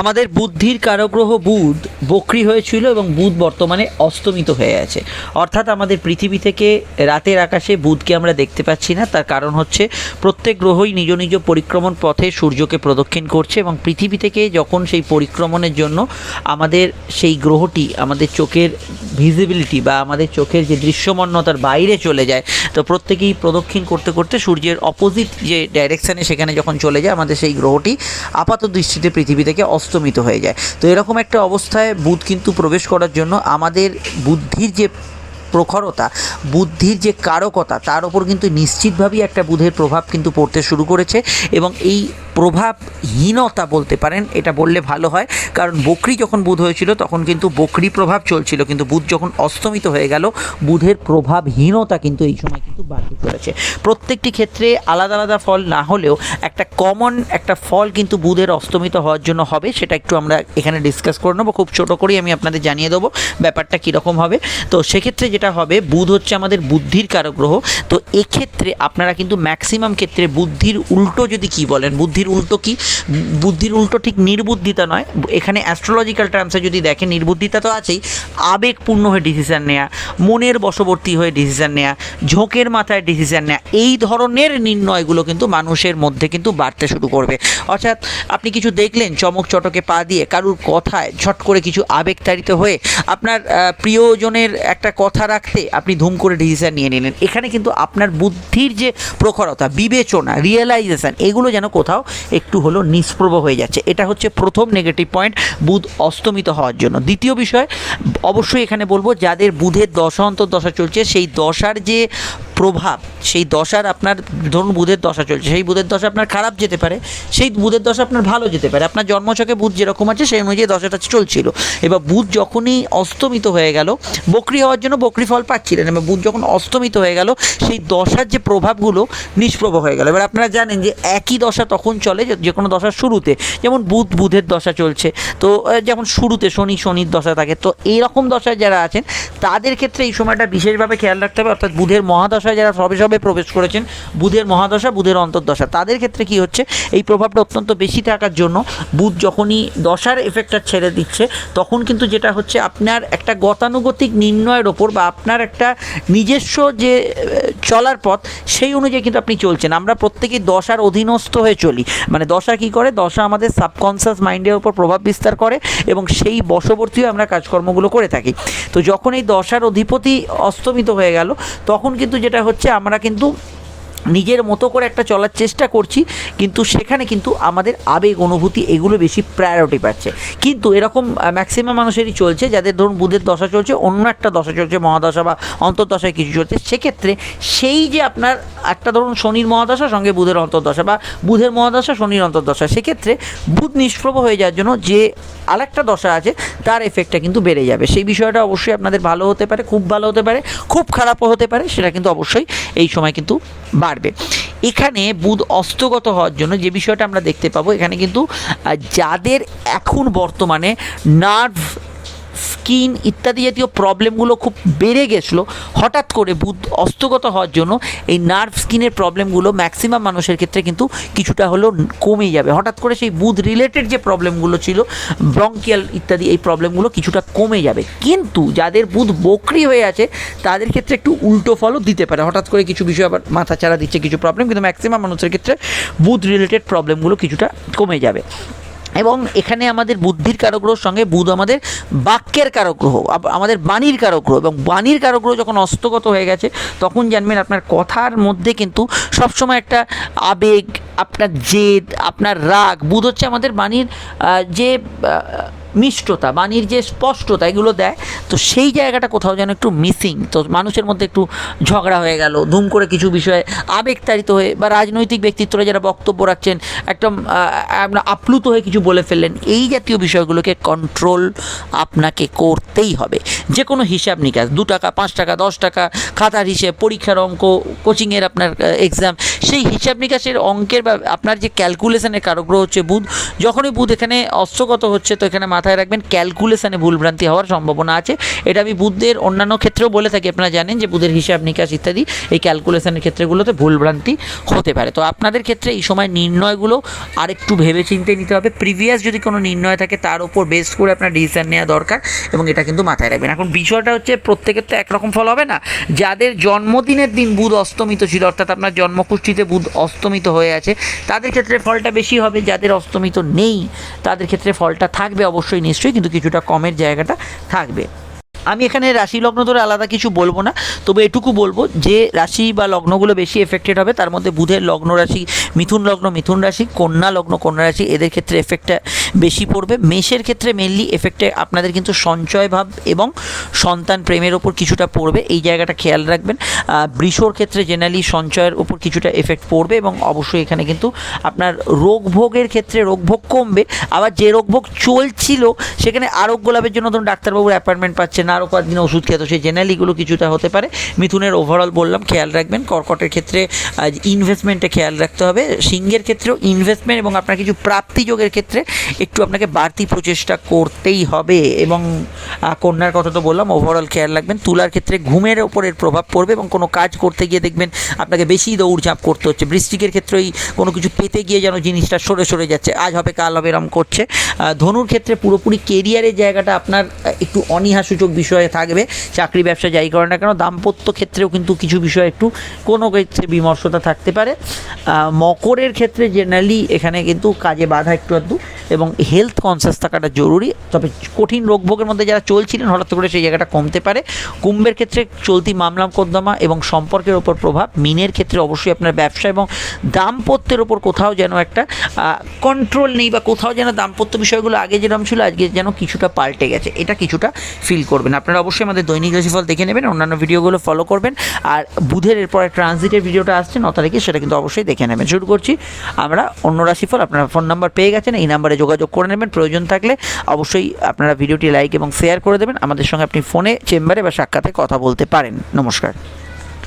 আমাদের বুদ্ধির কারগ্রহ বুধ বক্রি হয়েছিল এবং বুধ বর্তমানে অস্তমিত হয়ে আছে। অর্থাৎ আমাদের পৃথিবী থেকে রাতের আকাশে বুধকে আমরা দেখতে পাচ্ছি না। তার কারণ হচ্ছে প্রত্যেক গ্রহই নিজ নিজ পরিক্রমণ পথে সূর্যকে প্রদক্ষিণ করছে এবং পৃথিবী থেকে যখন সেই পরিক্রমণের জন্য আমাদের সেই গ্রহটি আমাদের চোখের ভিজিবিলিটি বা আমাদের চোখের যে দৃশ্যমান্যতার বাইরে চলে যায়, তো প্রত্যেকেই প্রদক্ষিণ করতে করতে সূর্যের অপোজিট যে ডাইরেকশানে সেখানে যখন চলে যায়, আমাদের সেই গ্রহটি আপাত দৃষ্টিতে পৃথিবী থেকে অস্তমিত হয়ে যায়। তো এরকম একটা অবস্থায় বুধ কিন্তু প্রবেশ করার জন্য আমাদের বুদ্ধির যে প্রখরতা, বুদ্ধির যে কারকতা, তার ওপর কিন্তু নিশ্চিতভাবেই একটা বুধের প্রভাব কিন্তু পড়তে শুরু করেছে এবং এই প্রভাবহীনতা বলতে পারেন, এটা বললে ভালো হয়। কারণ বকরি যখন বুধ হয়েছিল, তখন কিন্তু বকরি প্রভাব চলছিল, কিন্তু বুধ যখন অস্তমিত হয়ে গেল, বুধের প্রভাবহীনতা কিন্তু এই সময় কিন্তু বাড়তে চলেছে। প্রত্যেকটি ক্ষেত্রে আলাদা আলাদা ফল না হলেও একটা কমন একটা ফল কিন্তু বুধের অস্তমিত হওয়ার জন্য হবে, সেটা একটু আমরা এখানে ডিসকাস করে নেব। খুব ছোটো করেই আমি আপনাদের জানিয়ে দেবো ব্যাপারটা কীরকম হবে। তো সেক্ষেত্রে যেটা হবে, বুধ হচ্ছে আমাদের বুদ্ধির কারক গ্রহ তো এক্ষেত্রে আপনারা কিন্তু ম্যাক্সিমাম ক্ষেত্রে বুদ্ধির উল্টো যদি কি বলেন বুদ্ধির উল্টো কি? বুদ্ধির উল্টো ঠিক নির্বুদ্ধিতা নয়। এখানে অ্যাস্ট্রোলজিক্যাল টার্মসে যদি দেখেন, নির্বুদ্ধিতা তো আছেই। আবেগপূর্ণ হয়ে ডিসিশন নেওয়া মনের বশবর্তী হয়ে ডিসিশান নেওয়া ঝোঁকের মাথায় ডিসিশান নেওয়া এই ধরনের নির্ণয়গুলো কিন্তু মানুষের মধ্যে কিন্তু বাড়তে শুরু করবে। অর্থাৎ আপনি কিছু দেখলেন, চমক চটকে পা দিয়ে কারুর কথায় ঝট করে কিছু আবেগতাড়িত হয়ে আপনার প্রিয়জনের একটা কথা রাখতে আপনি ধুম করে ডিসিশান নিয়ে নিলেন। এখানে কিন্তু আপনার বুদ্ধির যে প্রখরতা, বিবেচনা রিয়েলাইজেশন এগুলো যেন কোথাও একটু হলো নিষ্প্রভ হয়ে যাচ্ছে। এটা হচ্ছে প্রথম নেগেটিভ পয়েন্ট বুধ অস্তমিত হওয়ার জন্য। দ্বিতীয় বিষয়, অবশ্যই এখানে বলব, যাদের বুধের দশা অন্তর্দশা চলছে, সেই দশার যে প্রভাব, সেই দশার আপনার, ধরুন বুধের দশা চলছে, সেই বুধের দশা আপনার খারাপ যেতে পারে, সেই বুধের দশা আপনার ভালো যেতে পারে, আপনার জন্মছকে বুধ যেরকম আছে, সেই অনুযায়ী দশাটা চলছিল। এবার বুধ যখনই অস্তমিত হয়ে গেল, বকরি হওয়ার জন্য বকরি ফল পাচ্ছিলেন, এবার বুধ যখন অস্তমিত হয়ে গেল, সেই দশার যে প্রভাবগুলো নিষ্প্রভ হয়ে গেল। এবার আপনারা জানেন যে একই দশা তখন চলে, যে- কোনো দশার শুরুতে, যেমন বুধ বুধের দশা চলছে, তো যেমন শুরুতে শনি, শনির দশা থাকে, তো এইরকম দশায় যারা আছেন, তাদের ক্ষেত্রে এই সময়টা বিশেষভাবে খেয়াল রাখতে হবে, অর্থাৎ বুধের মহাদশায় যারা সবে সবে প্রবেশ করেছেন, বুধের মহাদশা, বুধের অন্তর্দশা, তাদের ক্ষেত্রে কি হচ্ছে? এই প্রভাবটা অত্যন্ত বেশি থাকার জন্য বুধ যখনই দশার এফেক্টটা ছেড়ে দিচ্ছে, তখন কিন্তু যেটা হচ্ছে আপনার একটা গতানুগতিক নির্ণয়ের ওপর বা আপনার একটা নিজস্ব যে চলার পথ, সেই অনুযায়ী কিন্তু আপনি চলছেন। আমরা প্রত্যেকেই দশার অধীনস্থ হয়ে চলি। মানে দশা কি করে? দশা আমাদের সাবকনসিয়াস মাইন্ডের উপর প্রভাব বিস্তার করে এবং সেই বশবর্তী হয়ে আমরা কাজকর্মগুলো করে থাকি। তো যখন এই দশার অধিপতি অস্তমিত হয়ে গেল, তখন কিন্তু যেটা হচ্ছে আমরা কিন্তু নিজের মতো করে একটা চলার চেষ্টা করছি, কিন্তু সেখানে কিন্তু আমাদের আবেগ, অনুভূতি এগুলো বেশি প্রায়োরিটি পাচ্ছে। কিন্তু এরকম ম্যাক্সিমাম মানুষেরই চলছে, যাদের ধরুন বুধের দশা চলছে, অন্য একটা দশা চলছে, মহাদশা বা অন্তর্দশায় কিছু চলছে, সেক্ষেত্রে সেই যে আপনার একটা ধরুন শনির মহাদশা, সঙ্গে বুধের অন্তর্দশা বা বুধের মহাদশা, শনির অন্তর্দশা, সেক্ষেত্রে বুধ নিষ্প্রভ হয়ে যাওয়ার জন্য যে আরেকটা দশা আছে, তার এফেক্টটা কিন্তু বেড়ে যাবে। সেই বিষয়টা অবশ্যই আপনাদের ভালো হতে পারে, খুব ভালো হতে পারে, খুব খারাপও হতে পারে, সেটা কিন্তু অবশ্যই এই সময় কিন্তু বাড়বে এখানে বুধ অস্তগত হওয়ার জন্য যে বিষয়টা আমরা দেখতে পাবো, এখানে কিন্তু যাদের এখন বর্তমানে নার্ভ স্কিন ইত্যাদি জাতীয় প্রবলেমগুলো খুব বেড়ে গেছিল। হঠাৎ করে বুধ অস্তগত হওয়ার জন্য এই নার্ভ স্কিনের প্রবলেমগুলো ম্যাক্সিমাম মানুষের ক্ষেত্রে কিন্তু কিছুটা হলেও কমে যাবে। হঠাৎ করে সেই বুধ রিলেটেড যে প্রবলেমগুলো ছিল ব্রঙ্কিয়াল ইত্যাদি এই প্রবলেমগুলো কিছুটা কমে যাবে। কিন্তু যাদের বুধ বকরি হয়ে আছে, তাদের ক্ষেত্রে একটু উল্টো ফলও দিতে পারে। হঠাৎ করে কিছু বিষয় আবার মাথা ছাড়া দিচ্ছে, কিছু প্রবলেম কিন্তু ম্যাক্সিমাম মানুষের ক্ষেত্রে বুধ রিলেটেড প্রবলেমগুলো কিছুটা কমে যাবে। এবং এখানে আমাদের বুদ্ধির কারগ্রহর সঙ্গে বুধ আমাদের বাক্যের কারগ্রহ আমাদের বাণীর কারগ্রহ এবং বাণীর কারগ্রহ যখন অস্তগত হয়ে গেছে, তখন জানবেন আপনার কথার মধ্যে কিন্তু সবসময় একটা আবেগ, আপনার জেদ, আপনার রাগ, বুধ হচ্ছে আমাদের বাণীর যে মিষ্টতা বাণীর যে স্পষ্টতা এগুলো দেয়, তো সেই জায়গাটা কোথাও যেন একটু মিসিং তো মানুষের মধ্যে একটু ঝগড়া হয়ে গেল, ধুম করে কিছু বিষয়ে আবেগতাড়িত হয়ে বা রাজনৈতিক ব্যক্তিত্বরা যারা বক্তব্য রাখছেন একদম আপনার আপ্লুত হয়ে কিছু বলে ফেললেন, এই জাতীয় বিষয়গুলোকে কন্ট্রোল আপনাকে করতেই হবে। যে কোনো হিসাব নিকাশ, দু টাকা, পাঁচ টাকা, দশ টাকা, খাতার হিসেব, পরীক্ষার অঙ্ক কোচিংয়ের আপনার এক্সাম সেই হিসাব নিকাশের অঙ্কের বা আপনার যে ক্যালকুলেশনের কারগ্রহ হচ্ছে বুধ, যখনই বুধ এখানে অস্তগত হচ্ছে, তো এখানে মাথায় রাখবেন ক্যালকুলেশনে ভুলভ্রান্তি হওয়ার সম্ভাবনা আছে। এটা আমি বুধের অন্যান্য ক্ষেত্রেও বলে থাকি, আপনারা জানেন যে বুধের হিসাব নিকাশ ইত্যাদি, এই ক্যালকুলেশনের ক্ষেত্রেগুলোতে ভুলভ্রান্তি হতে পারে। তো আপনাদের ক্ষেত্রে এই সময় নির্ণয়গুলো আরেকটু ভেবে চিন্তে নিতে হবে। প্রিভিয়াস যদি কোনো নির্ণয় থাকে, তার উপর বেস করে আপনার ডিসিশান নেওয়া দরকার এবং এটা কিন্তু মাথায় রাখবেন। এখন বিষয়টা হচ্ছে, প্রত্যেকের তো একরকম ফল হবে না। যাদের জন্মদিনের দিন বুধ অস্তমিত ছিল, অর্থাৎ আপনার জন্মকুষ্ঠিতে বুধ অস্তমিত হয়ে আছে। তাদের ক্ষেত্রে ফলটা বেশি হবে, যাদের অস্তমিত নেই, তাদের ক্ষেত্রে ফলটা থাকবে অবশ্যই নিশ্চয়ই, কিন্তু কিছুটা কমের জায়গাটা থাকবে। আমি এখানে রাশি লগ্ন ধরে আলাদা কিছু বলব না, তবে এটুকু বলব যে রাশি বা লগ্নগুলো বেশি এফেক্টেড হবে, তার মধ্যে বুধের লগ্ন রাশি, মিথুন লগ্ন, মিথুন রাশি, কন্যা লগ্ন, কন্যা রাশি, এদের ক্ষেত্রে এফেক্টটা বেশি পড়বে। মেষের ক্ষেত্রে মেনলি এফেক্টে আপনাদের কিন্তু সঞ্চয় ভাব এবং সন্তান প্রেমের ওপর কিছুটা পড়বে, এই জায়গাটা খেয়াল রাখবেন। বৃষর ক্ষেত্রে জেনারেলি সঞ্চয়ের ওপর কিছুটা এফেক্ট পড়বে এবং অবশ্যই এখানে কিন্তু আপনার রোগভোগের ক্ষেত্রে রোগভোগ কমবে। আবার যে রোগভোগ চলছিল, সেখানে আরোগ্য লাভের জন্য ধরুন ডাক্তারবাবুর অ্যাপয়েন্টমেন্ট পাচ্ছেন আরও কয়েকদিন ওষুধ খেত সেই জেনারেলিগুলো কিছুটা হতে পারে। মিথুনের ওভারঅল বললাম, খেয়াল রাখবেন, কর্কটের ক্ষেত্রে ইনভেস্টমেন্টে খেয়াল রাখতে হবে। সিংহের ক্ষেত্রেও ইনভেস্টমেন্ট এবং আপনার কিছু প্রাপ্তি যোগের ক্ষেত্রে একটু আপনাকে বাড়তি প্রচেষ্টা করতেই হবে এবং কন্যার কথা তো বললাম ওভারঅল খেয়াল রাখবেন। তুলার ক্ষেত্রে ঘুমের ওপরের প্রভাব পড়বে এবং কোনো কাজ করতে গিয়ে দেখবেন আপনাকে বেশি দৌড়ঝাঁপ করতে হচ্ছে। বৃষ্টিকের ক্ষেত্রেই কোনো কিছু পেতে গিয়ে যেন জিনিসটা সরে সরে যাচ্ছে। আজ হবে, কাল হবে, এরম করছে। ধনুর ক্ষেত্রে পুরোপুরি কেরিয়ারের জায়গাটা আপনার একটু অনীহাসূচক বিষয়ে থাকবে, চাকরি ব্যবসা যাই করে না কেন, দাম্পত্য ক্ষেত্রেও কিন্তু কিছু বিষয় একটু কোনো ক্ষেত্রে বিমর্ষতা থাকতে পারে। মকরের ক্ষেত্রে জেনারেলি এখানে কিন্তু কাজে বাধা একটু আধটু এবং হেলথ কনসিয়াস থাকাটা জরুরি। তবে কঠিন রোগভোগের মধ্যে যারা চলছিলেন, হঠাৎ করে সেই জায়গাটা কমতে পারে। কুম্ভের ক্ষেত্রে চলতি মামলা মোকদ্দমা এবং সম্পর্কের ওপর প্রভাব, মিনের ক্ষেত্রে অবশ্যই আপনার ব্যবসা এবং দাম্পত্যের ওপর কোথাও যেন একটা কন্ট্রোল নেই বা কোথাও যেন দাম্পত্য বিষয়গুলো আগে যেরকম ছিল, আজকে যেন কিছুটা পাল্টে গেছে। এটা কিছুটা ফিল করবেন। আপনারা অবশ্যই আমাদের দৈনিক রাশিফল দেখে নেবেন, অন্যান্য ভিডিওগুলো ফলো করবেন। আর বুধের এরপরে ট্রানজিটের ভিডিওটা আসছে, ন তারিখে সেটা কিন্তু অবশ্যই দেখে নেবেন। শুরু করছি আমরা অন্য রাশিফল, আপনারা ফোন নাম্বার পেয়ে গেছেন, এই নাম্বারে যোগাযোগ করে নেবেন। প্রয়োজন থাকলে অবশ্যই আপনারা ভিডিওটি লাইক এবং শেয়ার করে দেবেন। আমাদের সঙ্গে আপনি ফোনে, চেম্বারে বা সাক্ষাতে কথা বলতে পারেন। নমস্কার।